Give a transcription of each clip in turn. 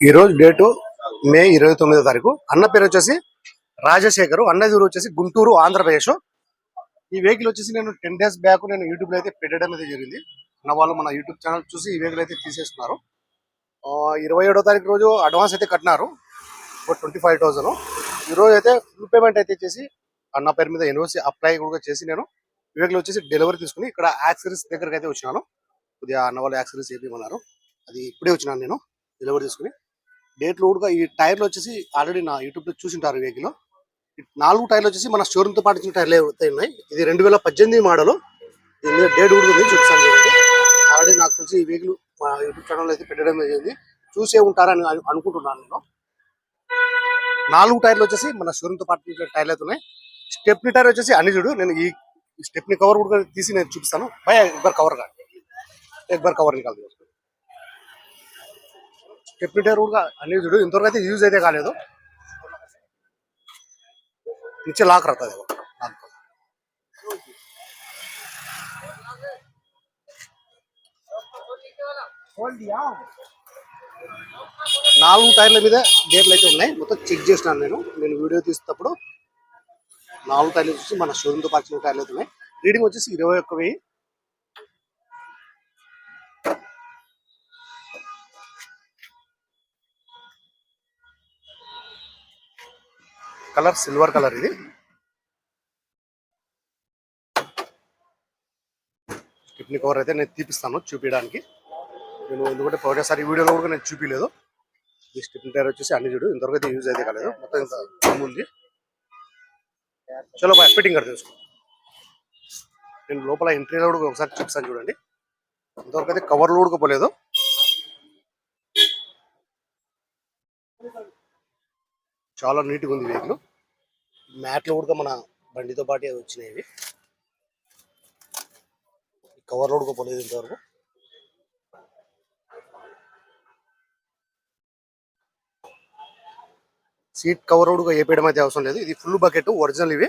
ఈ రోజు డేటు మే ఇరవై తొమ్మిదో తారీఖు. అన్న పేరు వచ్చేసి రాజశేఖర్ అన్నది ఊరు వచ్చేసి గుంటూరు ఆంధ్రప్రదేశ్. ఈ వెహికల్ వచ్చేసి నేను టెన్ డేస్ బ్యాక్ నేను యూట్యూబ్లో అయితే పెట్టడం అయితే జరిగింది. అన్న వాళ్ళు మన యూట్యూబ్ ఛానల్ చూసి ఈ వెహికల్ అయితే తీసేస్తున్నారు. ఆ, ఇరవై ఏడో తారీఖు రోజు అడ్వాన్స్ అయితే కట్టినారు. ఒక ట్వంటీ ఫైవ్ థౌసండ్ ఈ రోజు అయితే ఫుల్ పేమెంట్ అయితే చేసి అన్న పేరు మీద ఎన్ఓసి అప్లై కూడా చేసి నేను ఈ వెహికల్ వచ్చేసి డెలివరీ తీసుకుని ఇక్కడ యాక్సరీస్ దగ్గరికి అయితే వచ్చినాను. కొద్దిగా అన్న వాళ్ళు యాక్సరీస్ వేపించమన్నారు అది ఇప్పుడే వచ్చినాను నేను. డెలివరీ తీసుకుని డేట్లు కూడా ఈ టైర్లు వచ్చేసి ఆల్రెడీ నా యూట్యూబ్లో చూసింటారు వెహికల్ నాలుగు టైర్లు వచ్చేసి మన షోరూమ్తో పాటు ఇచ్చిన టైర్లు అయితే ఉన్నాయి ఇది రెండు వేల పద్దెనిమిది మోడల్ దీని మీద డేట్ కూడా ఉంది. చూపిస్తాను ఆల్రెడీ నాకు తెలిసి ఈ వెహికల్ మా యూట్యూబ్ ఛానల్ అయితే పెట్టడం జరిగింది. చూసే ఉంటారని అనుకుంటున్నాను నేను. నాలుగు టైర్లు వచ్చేసి మన షోరూమ్తో పాటు ఇచ్చిన టైర్లు అయితే ఉన్నాయి. స్టెప్ని టైర్ వచ్చేసి అన్ని చూడు. నేను ఈ స్టెప్ని కవర్ కూడా తీసి నేను చూపిస్తాను. భయ ఎక్బర్ కవర్ కా ఎక్బర్ కవర్ నికాల్ టెప్లిటర్ కూడా అన్ని చూడు ఇంతవరకు అయితే యూజ్ అయితే కాలేదు. ఇచ్చే లాక్ రత్తది నాలుగు టైర్ల మీద గేట్లు అయితే ఉన్నాయి. మొత్తం చెక్ చేసినాను నేను. నేను వీడియో తీసేటప్పుడు నాలుగు టైర్లు చూసి మన షోరూమ్తో పరిచిన టైర్లు అయితే ఉన్నాయి. రీడింగ్ వచ్చేసి ఇరవై ఒక్క వెయ్యి. కలర్ సిల్వర్ కలర్ ఇది. కిడ్నీ కవర్ అయితే నేను తీపిస్తాను చూపించడానికి నేను ఎందుకంటే ఒకటేసారి వీడియోలో కూడా నేను చూపించలేదు ఈ స్టిప్ని టైర్ వచ్చేసి అన్ని చూడు ఇంతవరకు అయితే యూజ్ అయితే కాలేదు. మొత్తం ఇంత ఉంది. చలో బాయ్ ఫిట్టింగ్ కట్ చేసుకో. నేను లోపల ఎంట్రీలో కూడా ఒకసారి చూపిస్తాను చూడండి. ఇంతవరకు అయితే కవర్లో కూడా చాలా నీట్గా ఉంది వెహికల్ మ్యాట్లు కూడా మన బండితో పాటే వచ్చినాయి కవర్ కవర్లో కూడా పోలేదు ఇంతవరకు. సీట్ కవర్ కూడా వేపేయడం అయితే అవసరం లేదు. ఇది ఫుల్ బకెట్ ఒరిజినల్ ఇవి.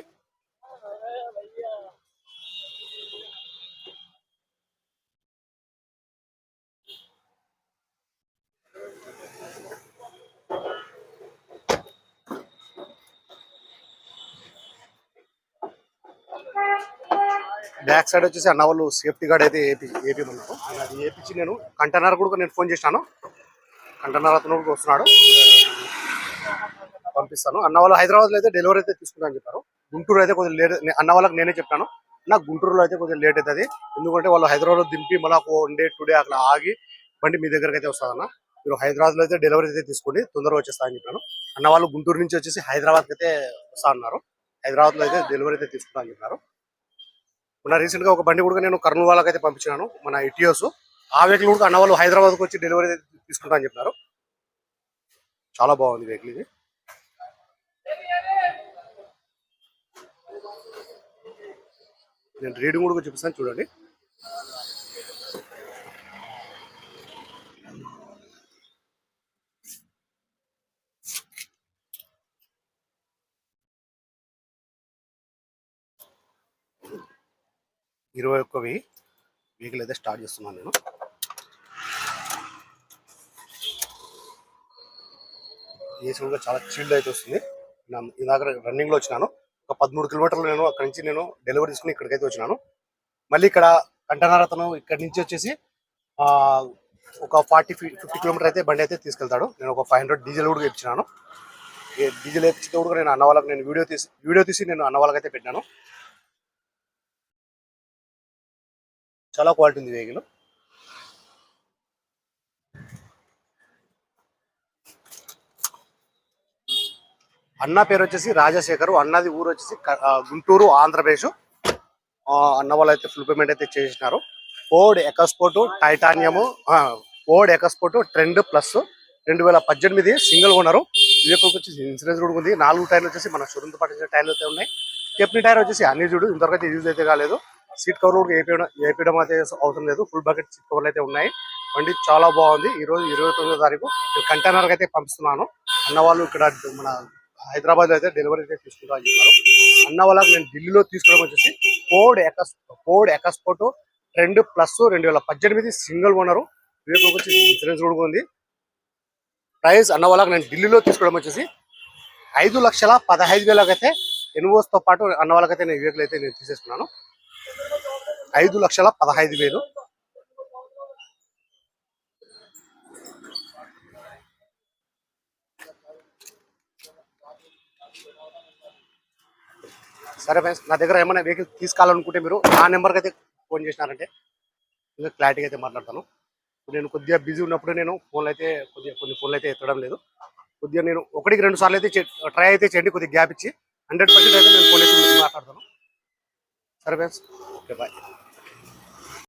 బ్యాక్ సైడ్ వచ్చేసి అన్న వాళ్ళు సేఫ్టీ గార్డ్ అయితే ఏపీ మనకు అది ఏపించి నేను కంటైనర్ కూడా నేను ఫోన్ చేశాను. కంటైనర్ అతను కూడా వస్తున్నాడు. పంపిస్తాను. అన్న వాళ్ళు హైదరాబాద్లో అయితే డెలివరీ అయితే తీసుకుంటాను చెప్పారు. గుంటూరు అయితే కొద్దిగా లేట్ అన్న వాళ్ళకి నేనే చెప్పాను. నాకు గుంటూరులో అయితే కొద్దిగా లేట్ అవుతుంది. ఎందుకంటే వాళ్ళు హైదరాబాద్లో దింపి మళ్ళీ వన్ డే టూ డే అక్కడ ఆగి బండి మీ దగ్గరకు అయితే వస్తుందన్న మీరు హైదరాబాద్లో అయితే డెలివరీ అయితే తీసుకోండి. తొందరగా వచ్చేస్తా అని చెప్పాను. అన్న వాళ్ళు గుంటూరు నుంచి వచ్చేసి హైదరాబాద్ అయితే వస్తా అన్నారు. హైదరాబాద్లో అయితే డెలివరీ అయితే తీసుకుంటా అని చెప్పారు. మొన్న రీసెంట్గా ఒక బండి కూడా నేను కర్నూలు వాళ్ళకి అయితే పంపించినాను మన ఇటియోస్. ఆ వెహికల్ కూడా అన్న వాళ్ళు హైదరాబాద్కి వచ్చి డెలివరీ తీసుకుంటా అని చెప్పారు చాలా బాగుంది వెహికల్ ఇది. నేను రీడింగ్ కూడా చూపిస్తాను చూడండి. ఇరవై ఒక్కవి వెహికల్ అయితే స్టార్ట్ చేస్తున్నాను నేను. ఏసీ కూడా చాలా చీల్డ్ అయితే వస్తుంది. నా- ఇందాక వచ్చినాను. ఒక పదమూడు కిలోమీటర్లు నేను అక్కడి నుంచి నేను డెలివరీ తీసుకుని ఇక్కడికైతే వచ్చినాను. మళ్ళీ ఇక్కడ కంటనర్ అతను ఇక్కడి నుంచి వచ్చేసి ఒక ఫార్టీ ఫిఫ్టీ కిలోమీటర్ అయితే బండి అయితే తీసుకెళ్తాడు. నేను ఒక ఫైవ్ హండ్రెడ్ డీజిల్ కూడా ఇచ్చినాను డీజిల్ ఇచ్చితే కూడా నేను అన్న వాళ్ళకి నేను వీడియో తీసి వీడియో తీసి నేను అన్న వాళ్ళకి అయితే పెట్టాను చాలా క్వాలిటీ ఉంది వెహికల్ అన్న పేరు వచ్చేసి రాజశేఖర్ అన్నది ఊరు వచ్చేసి గుంటూరు ఆంధ్రప్రదేశ్. అన్న వాళ్ళు అయితే ఫుల్ పేమెంట్ అయితే చేసినారు Ford EcoSport titanium Ford EcoSport trend plus రెండు వేల పద్దెనిమిది సింగిల్ ఓనరు వెహికల్ వచ్చేసి ఇన్సూరెన్స్ కూడా ఉంది. నాలుగు టైర్లు వచ్చేసి మన షోరూమ్ పాటించిన టైర్లు అయితే ఉన్నాయి. కెప్ని టైర్ వచ్చేసి అన్ని చూడు ఇంతవరకు అయితే యూజ్ అయితే కాలేదు. సీట్ కవర్ కూడా వేపేయడం అయితే అవసరం లేదు. ఫుల్ బకెట్ సీట్ కవర్లు అయితే ఉన్నాయి. బండి చాలా బాగుంది. ఈ రోజు ఇరవై తొమ్మిదో తారీఖు నేను కంటైనర్ అయితే పంపిస్తున్నాను. అన్న వాళ్ళు ఇక్కడ మన హైదరాబాద్లో అయితే డెలివరీ అయితే తీసుకుంటా అని చెప్పారు. అన్న వాళ్ళకి నేను ఢిల్లీలో తీసుకోవడం వచ్చేసి ఫోర్డ్ ఎకస్ ఫోర్డ్ ఎకస్పోర్ట్ రెండు ప్లస్ రెండు వేల పద్దెనిమిది సింగిల్ ఓనరు. వెహికల్ వచ్చి ఇన్సూరెన్స్ కూడా ఉంది. ప్రైస్ అన్న వాళ్ళకి నేను ఢిల్లీలో తీసుకోవడం వచ్చేసి ఐదు లక్షల పదహైదు వేలకైతే ఎన్ఓస్తో పాటు అన్న వాళ్ళకైతే నేను వెహికల్ అయితే నేను తీసేసుకున్నాను ఐదు లక్షల పదహైదు వేలు. సరే ఫ్రెండ్స్ నా దగ్గర ఏమైనా వెహికల్ తీసుకోవాలనుకుంటే మీరు నా నెంబర్కి అయితే ఫోన్ చేసినారంటే ఇంకా క్లారిటీగా అయితే మాట్లాడతాను. నేను కొద్దిగా బిజీ ఉన్నప్పుడు నేను ఫోన్లు అయితే కొద్దిగా కొన్ని ఫోన్లు అయితే ఎత్తడం లేదు. కొద్దిగా నేను ఒకటికి రెండు సార్లు అయితే ట్రై అయితే చేయండి కొద్దిగా గ్యాప్ ఇచ్చి. హండ్రెడ్ పర్సెంట్ అయితే నేను ఫోన్ అయితే మాట్లాడతాను. సరే ఫ్రెండ్స్ ఓకే బాయ్.